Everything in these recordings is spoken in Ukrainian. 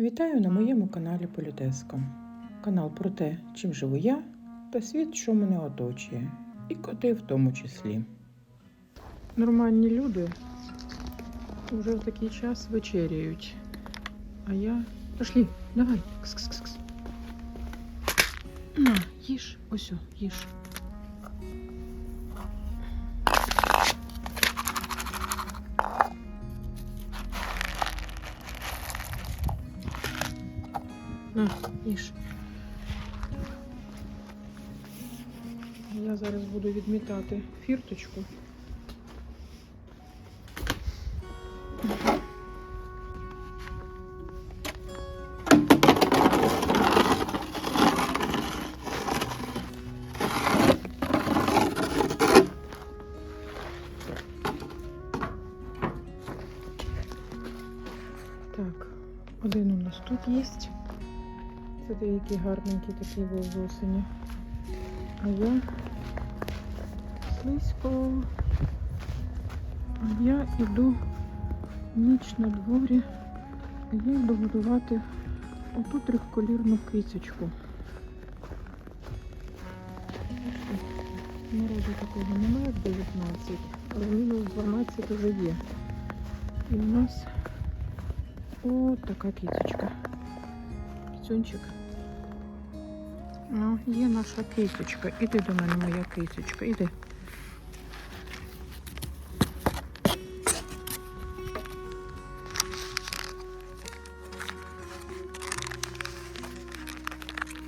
Вітаю на моєму каналі Політеска. Канал про те, чим живу я та світ, що мене оточує, і коти в тому числі. Нормальні люди вже в такий час вечеряють. А я. Пошли, давай. Кс-кс-кс. На, їж, ось, їж. На, їж. Я зараз буду відмітати фірточку. Так, один у нас тут є. Це деякі гарненькі такі був з осені. А я слизько. А я йду ніч на дворі. А я йду годувати оту трьохколірну кицечку. Народу такого немає 19, але мінус 12 вже є. І у нас от така кицечка. Кицюнчик. Ну, є наша кисочка. Іди до мене, моя кисочка, іди.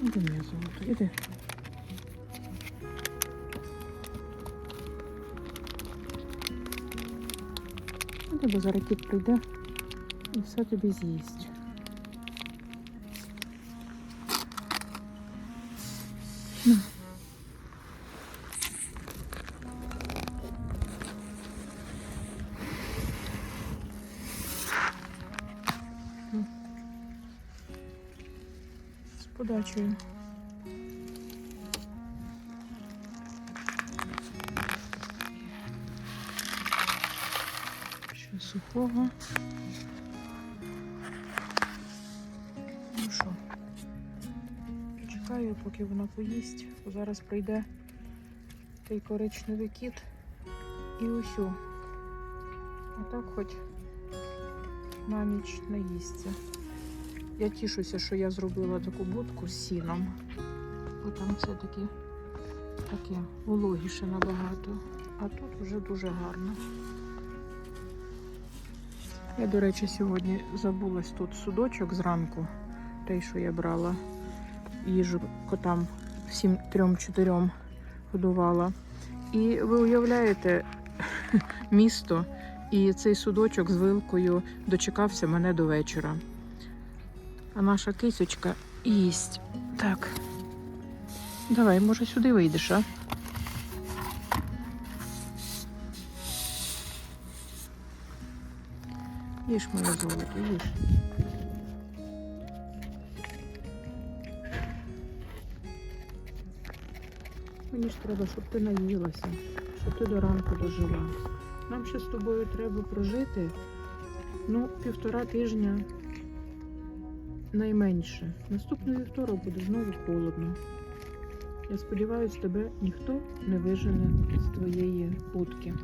Іди, моя золото, іди. Іди, бо зараз кіт прийде і все тобі з'їсть. З подачею. Ще сухого. Чекаю, поки вона поїсть, зараз прийде той коричневий кіт і усю. А так хоч на ніч наїсться. Я тішуся, що я зробила таку будку з сіном, бо там все таки таке вологіше набагато. А тут вже дуже гарно. Я, до речі, сьогодні забулась тут судочок зранку, той, що я брала їжу котам всім трьом-чотирьом годувала. І ви уявляєте місто, і цей судочок з вилкою дочекався мене до вечора. А наша кисочка їсть. Так. Давай, може, сюди вийдеш, а? Їж моє золото, їж. Мені ж треба, щоб ти наїлася, щоб ти до ранку дожила. Нам ще з тобою треба прожити ну, півтора тижня найменше. Наступний вівторок буде знову холодно. Я сподіваюся, тебе ніхто не вижене з твоєї будки.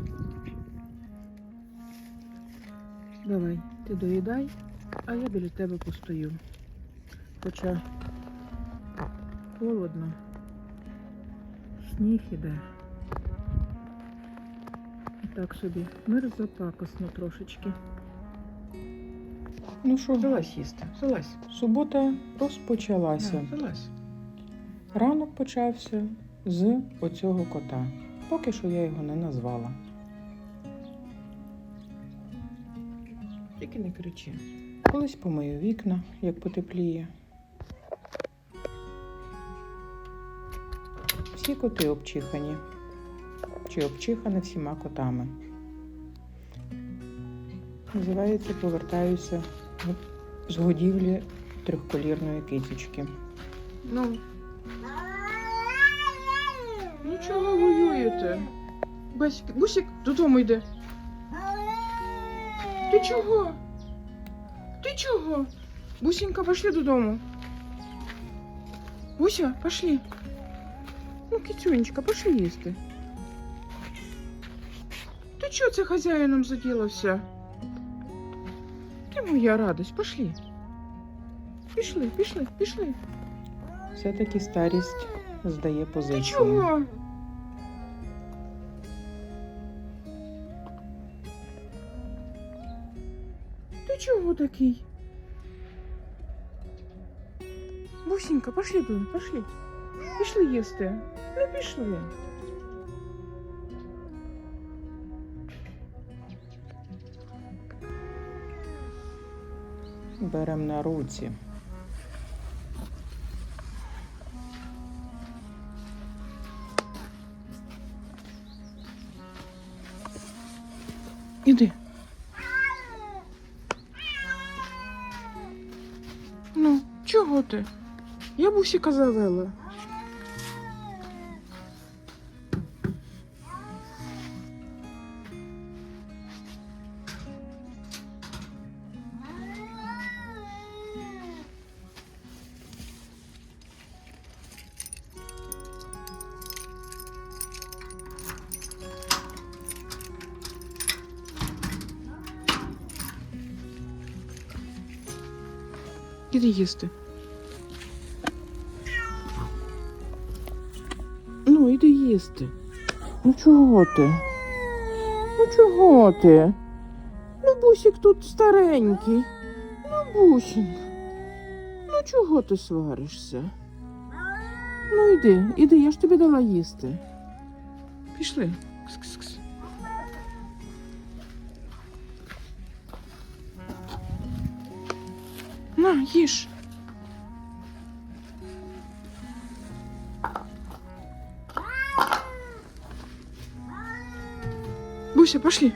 Давай, ти доїдай, а я біля тебе постою. Хоча холодно. Сніг іде. Так собі мерзопакосно трошечки. Ну що, Залазь їсти. Залазь. субота розпочалася. Залазь. Ранок почався з оцього кота. Поки що я його не назвала. Тільки не кричи. Колись помию вікна, як потепліє. Всі коти обчихані. Чи обчихані всіма котами. Називається Повертаюся з годівлі трьохколірної кицючки. Ну. Ну чого воюєте? Басик, бусик додому йде. Ти чого? Ти чого? Бусенька, пошли додому. Буся, пошли. Ну, кицюнечка, пошли їсти. Ти чого це хазяїном заділився? Ти моя радость, пошли. Пішли, пішли, пішли. Все-таки старість здає Ти позицію. чого? Ти чого такий? Бусенька, пошли туди, пошли. Пішли їсти. Ну пішли. Берем на руці. Іди. Ну, чого ти? Я бусіка завела. Їсти. Ну, іди їсти. Ну чого ти? Ну чого ти? Ну, бусик тут старенький. Ну, бусик. Ну чого ти сваришся? Ну іди, іди, я ж тобі дала їсти. Пішли. Кс-кс-кс. На, їж. Буся, пошли.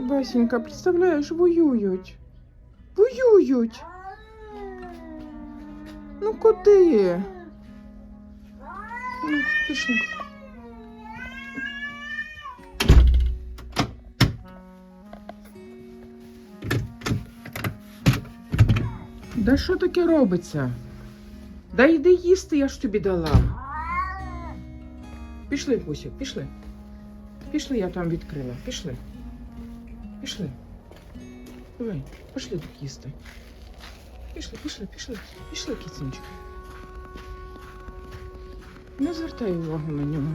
Басенька, представляєш, воюють. Воюють. Ну куди? Ну, пішли. Да що таке робиться? Да йди їсти, я ж тобі дала. Пішли, Бусик, пішли. Пішли, я там відкрила. Пішли. Пішли. Давай, пішли тут їсти. Пішли, пішли, пішли, пішли, кіцінчик. Не звертай увагу на нього.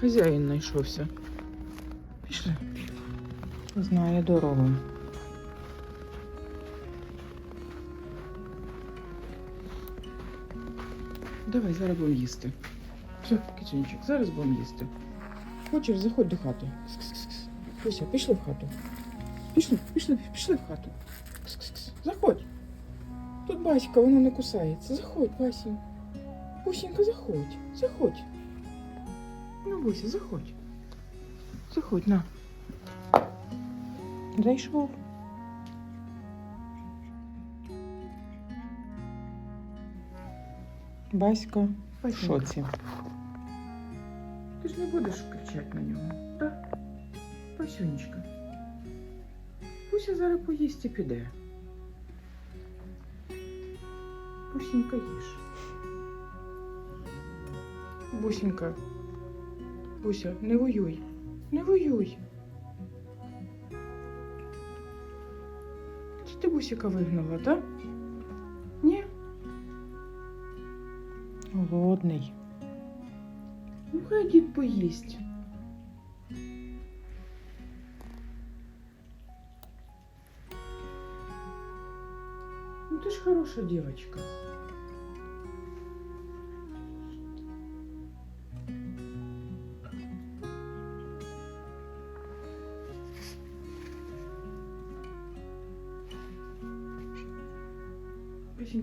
Хазяїн знайшовся. Пішли. Знає дорогу. Давай, зараз будемо їсти. Все, кицюнчик, зараз будемо їсти. Хочеш, заходь до хати. Кс-кс-кс. Пішли в хату. Пішли, пішли, пішли в хату. Кс-кс-кс. Заходь. Тут баська, вона не кусається. Заходь, Басінь. Бусінька, заходь. Заходь. Ну, Буся, заходь. Заходь, на. Зайшов. Басько в шоці. Ти ж не будеш кричати на нього, так? Пасюнечка. Пуся зараз поїсть і піде. Бусінька їж. Бусінька. Буся, не воюй. Не воюй. Чи ти бусіка вигнала, так? Ні? Голодний. Ну хай дід поїсть. Ну ты ж хорошая девочка.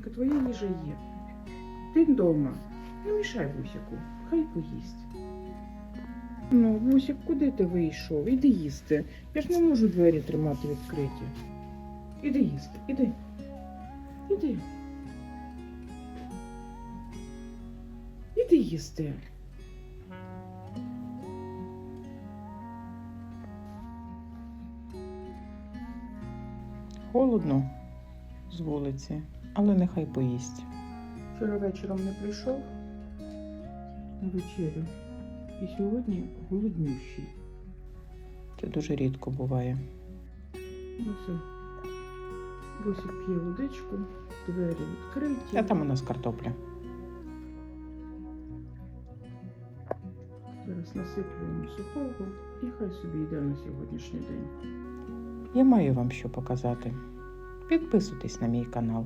Бусінка, твоя їжа є. Ти вдома. Не мішай бусіку, хай поїсть. Ну, Бусік, куди ти вийшов? Іди їсти. Я ж не можу двері тримати відкриті. Іди їсти, іди. Іди. Іди їсти. Холодно з вулиці але нехай поїсть. Вчора вечором не прийшов на вечерю. І сьогодні голоднющий. Це дуже рідко буває. Ну все. Босик п'є водичку, двері відкриті. А там у нас картопля. Зараз насиплю йому сухого і хай собі йде на сьогоднішній день. Я маю вам що показати. Підписуйтесь на мій канал.